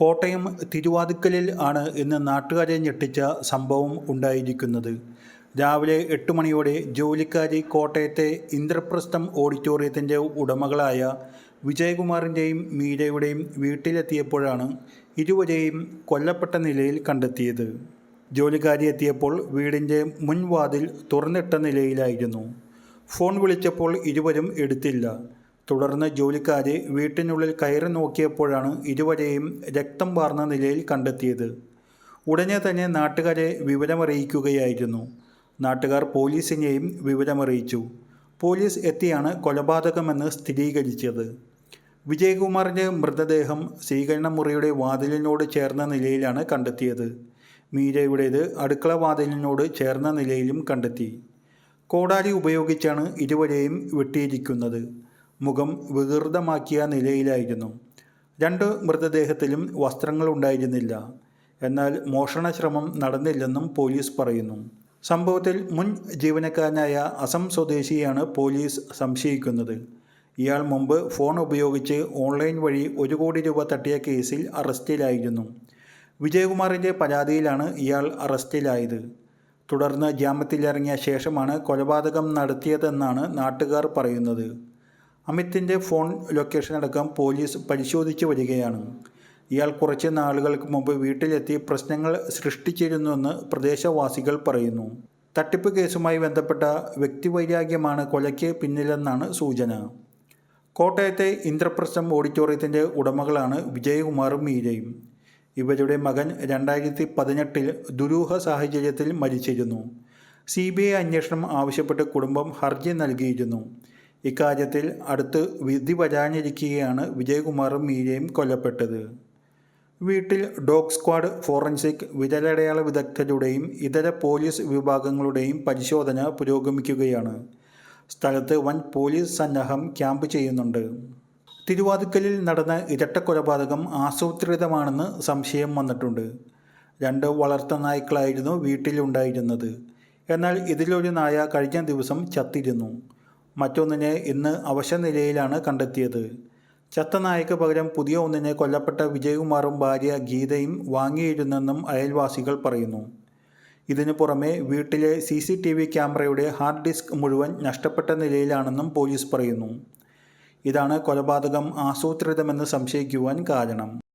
കോട്ടയം തിരുവാതുക്കലിൽ ആണ് ഇന്ന് നാട്ടുകാരെ ഞെട്ടിച്ച സംഭവം ഉണ്ടായിരിക്കുന്നത്. രാവിലെ എട്ട് മണിയോടെ ജോലിക്കാരി കോട്ടയത്തെ ഇന്ദ്രപ്രസ്ഥം ഓഡിറ്റോറിയത്തിന്റെ ഉടമകളായ വിജയകുമാറിന്റെയും മീരയുടെയും വീട്ടിലെത്തിയപ്പോഴാണ് ഇരുവരെയും കൊല്ലപ്പെട്ട നിലയിൽ കണ്ടെത്തിയത്. ജോലിക്കാരി എത്തിയപ്പോൾ വീടിന്റെ മുൻവാതിൽ തുറന്നിട്ട നിലയിലായിരുന്നു. ഫോൺ വിളിച്ചപ്പോൾ ഇരുവരും എടുത്തില്ല. തുടർന്ന് ജോലിക്കാരെ വീട്ടിനുള്ളിൽ കയറി നോക്കിയപ്പോഴാണ് ഇരുവരെയും രക്തം വാർന്ന നിലയിൽ കണ്ടെത്തിയത്. ഉടനെ തന്നെ നാട്ടുകാരെ വിവരമറിയിക്കുകയായിരുന്നു. നാട്ടുകാർ പോലീസിനെയും വിവരമറിയിച്ചു. പോലീസ് എത്തിയാണ് കൊലപാതകമെന്ന് സ്ഥിരീകരിച്ചത്. വിജയകുമാറിന്റെ മൃതദേഹം സ്വീകരണ മുറിയുടെ വാതിലിനോട് ചേർന്ന നിലയിലാണ് കണ്ടെത്തിയത്. മീരയുടേത് അടുക്കള വാതിലിനോട് ചേർന്ന നിലയിലും കണ്ടെത്തി. കോടാലി ഉപയോഗിച്ചാണ് ഇരുവരെയും വെട്ടിയിരിക്കുന്നത്. മുഖം വികൃതമാക്കിയ നിലയിലായിരുന്നു. രണ്ട് മൃതദേഹത്തിലും വസ്ത്രങ്ങൾ ഉണ്ടായിരുന്നില്ല എന്നാൽ മോഷണശ്രമം നടന്നില്ലെന്നും പോലീസ് പറയുന്നു. സംഭവത്തിൽ മുൻ ജീവനക്കാരനായ അസം സ്വദേശിയാണ് പോലീസ് സംശയിക്കുന്നത്. ഇയാൾ മുമ്പ് ഫോൺ ഉപയോഗിച്ച് ഓൺലൈൻ വഴി ഒരു കോടി രൂപ തട്ടിയ കേസിൽ അറസ്റ്റിലായിരുന്നു. വിജയകുമാറിന്റെ പരാതിയിലാണ് ഇയാൾ അറസ്റ്റിലായത്. തുടർന്ന് ജാമ്യത്തിലിറങ്ങിയ ശേഷമാണ് കൊലപാതകം നടത്തിയതെന്നാണ് നാട്ടുകാർ പറയുന്നത്. അമിത്തിന്റെ ഫോൺ ലൊക്കേഷൻ അടക്കം പോലീസ് പരിശോധിച്ചു വരികയാണ്. ഇയാൾ കുറച്ച് നാളുകൾക്ക് മുമ്പ് വീട്ടിലെത്തി പ്രശ്നങ്ങൾ സൃഷ്ടിച്ചിരുന്നുവെന്ന് പ്രദേശവാസികൾ പറയുന്നു. തട്ടിപ്പ് കേസുമായി ബന്ധപ്പെട്ട വ്യക്തിവൈരാഗ്യമാണ് കൊലയ്ക്ക് പിന്നിലെന്നാണ് സൂചന. കോട്ടയത്തെ ഇന്ദ്രപ്രസ്ഥം ഓഡിറ്റോറിയത്തിന്റെ ഉടമകളാണ് വിജയകുമാറും മീരയും. ഇവരുടെ മകൻ രണ്ടായിരത്തി പതിനെട്ടിൽ ദുരൂഹ സാഹചര്യത്തിൽ മരിച്ചിരുന്നു. സി ബി ഐ അന്വേഷണം ആവശ്യപ്പെട്ട് കുടുംബം ഹർജി നൽകിയിരുന്നു. ഇക്കാര്യത്തിൽ അടുത്ത് വിധി വരാനിരിക്കുകയാണ് വിജയകുമാറും മീരയും കൊല്ലപ്പെട്ടത്. വീട്ടിൽ ഡോഗ് സ്ക്വാഡ് ഫോറൻസിക് വിരലടയാള വിദഗ്ധരുടെയും ഇതര പോലീസ് വിഭാഗങ്ങളുടെയും പരിശോധന പുരോഗമിക്കുകയാണ്. സ്ഥലത്ത് വൻ പോലീസ് സന്നാഹം ക്യാമ്പ് ചെയ്യുന്നുണ്ട്. തിരുവാതുക്കലിൽ നടന്ന ഇരട്ട കൊലപാതകം ആസൂത്രിതമാണെന്ന് സംശയം വന്നിട്ടുണ്ട്. രണ്ട് വളർത്ത നായ്ക്കളായിരുന്നു വീട്ടിലുണ്ടായിരുന്നത്. എന്നാൽ ഇതിലൊരു നായ കഴിഞ്ഞ ദിവസം ചത്തിരുന്നു. മറ്റൊന്നിനെ ഇന്ന് അവശനിലയിലാണ് കണ്ടെത്തിയത്. ചത്ത നായക്ക് പകരം പുതിയ ഒന്നിനെ കൊല്ലപ്പെട്ട വിജയകുമാറും ഭാര്യ ഗീതയും വാങ്ങിയിരുന്നെന്നും അയൽവാസികൾ പറയുന്നു. ഇതിനു പുറമെ വീട്ടിലെ സി സി ടി വി ക്യാമറയുടെ ഹാർഡ് ഡിസ്ക് മുഴുവൻ നഷ്ടപ്പെട്ട നിലയിലാണെന്നും പോലീസ് പറയുന്നു. ഇതാണ് കൊലപാതകം ആസൂത്രിതമെന്ന് സംശയിക്കുവാൻ കാരണം.